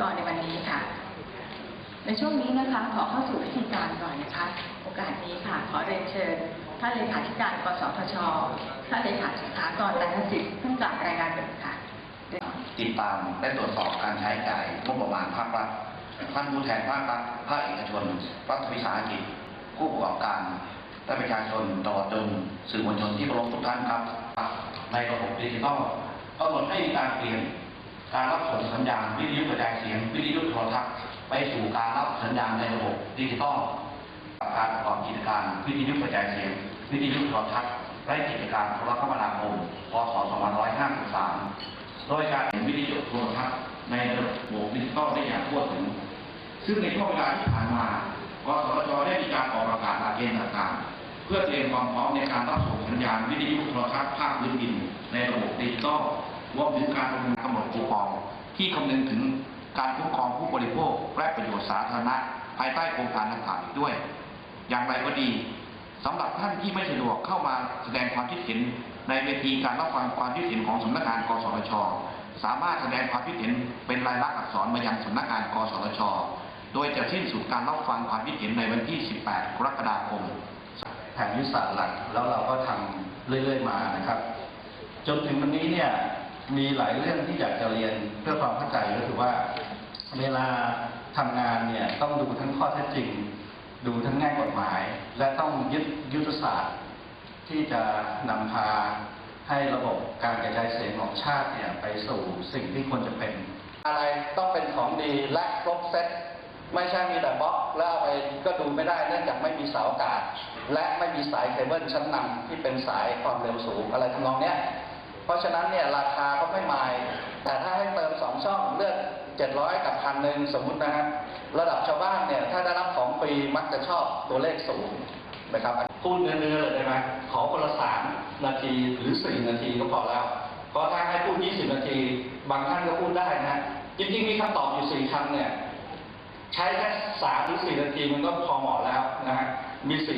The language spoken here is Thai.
กรในวันนี้ค่ะ ในช่วงนี้นะคะขอเข้าสู่พิธีการก่อนนะคะ โอกาสนี้ค่ะ ขอเรียนเชิญท่านเลขาธิการกสทช ท่านเลขาธิการกรตันสิทธิ์ขึ้นกล่าวรายงานเด็ดค่ะ ติดตามและตรวจสอบการใช้จ่ายงบประมาณภาครัฐท่านผู้แทนภาครัฐภาคเอกชน รัฐวิสาหกิจ ผู้ประกอบการ และประชาชนตลอดจนสื่อมวลชนที่เคารพทุกท่านครับ ในระบบดิจิทัลกำหนดให้มีการเปลี่ยน การรับส่งสัญญาณวิทยุกระจายเสียงวิทยุโทรทัศน์ไปสู่การรับสัญญาณในระบบดิจิทัลการประกอบกิจการวิทยุกระจายเสียงวิทยุโทรทัศน์และกิจการโทรคมนาคมพศ2553 โดยการเห็นวิทยุโทรทัศน์ในระบบดิจิทัลได้อย่างทั่วถึง ซึ่งในช่วงเวลาที่ผ่านมากสทชได้มีการออกประกาศหลักเกณฑ์ต่างๆ เพื่อเตรียมความพร้อมในการรับส่งสัญญาณวิทยุโทรทัศน์ภาคพื้นดินในระบบดิจิทัลรวมถึงการ ดำเนินกำหนดคูปอง ที่คำนึงถึงการคุ้มครองผู้บริโภคและประโยชน์สาธารณะ ภายใต้โครงการดังกล่าวอีกด้วย อย่างไรก็ดีสำหรับท่านที่ไม่สะดวกเข้ามาแสดงความคิดเห็น ในเวทีการรับฟังความคิดเห็นของสำนักงานกสทช สามารถแสดงความคิดเห็นเป็นลายลักษณ์อักษรมายังสำนักงานกสทช โดยจะสิ้นสุดการรับฟังความคิดเห็นในวันที่ 18 กรกฎาคมแผนยุทธศาสตร์หลักแล้วเราก็ทำเรื่อย ๆ มานะครับ จนถึงวันนี้เนี่ย มีหลายเรื่องที่อยากจะเรียนเพื่อความเข้าใจก็คือว่า เวลาทำงานเนี่ยต้องดูทั้งข้อเท็จจริง ดูทั้งแง่กฎหมาย และต้องยึดยุทธศาสตร์ ที่จะนำพาให้ระบบการกระจายเสียงของชาติเนี่ยไปสู่สิ่งที่ควรจะเป็น อะไรต้องเป็นของดีและครบเซตไม่ใช่มีแต่บล็อกแล้วเอาไปก็ดูไม่ได้เนื่องจากไม่มีเสาอากาศ และไม่มีสายเคเบิลชั้นนำที่เป็นสายความเร็วสูงอะไรทำนองเนี้ย เพราะฉะนั้นเนี่ยราคาก็ไม่มาย แต่ถ้าให้เติมสองช่องเลือด700 กับพันหนึ่งสมมุตินะครับ ระดับชาวบ้านเนี่ยถ้าได้รับของฟรีมักจะชอบตัวเลขสูงนะครับพูดเนื้อๆเลยได้ไหมขอคนละสามนาทีหรือสี่นาทีก็พอแล้ว เพราะถ้าให้พูด 20 นาที บางท่านก็พูดได้นะจริงๆมีคำตอบอยู่สี่คำเนี่ย ใช้แค่สามหรือสี่นาทีมันก็พอเหมาะแล้วนะฮะมีสี่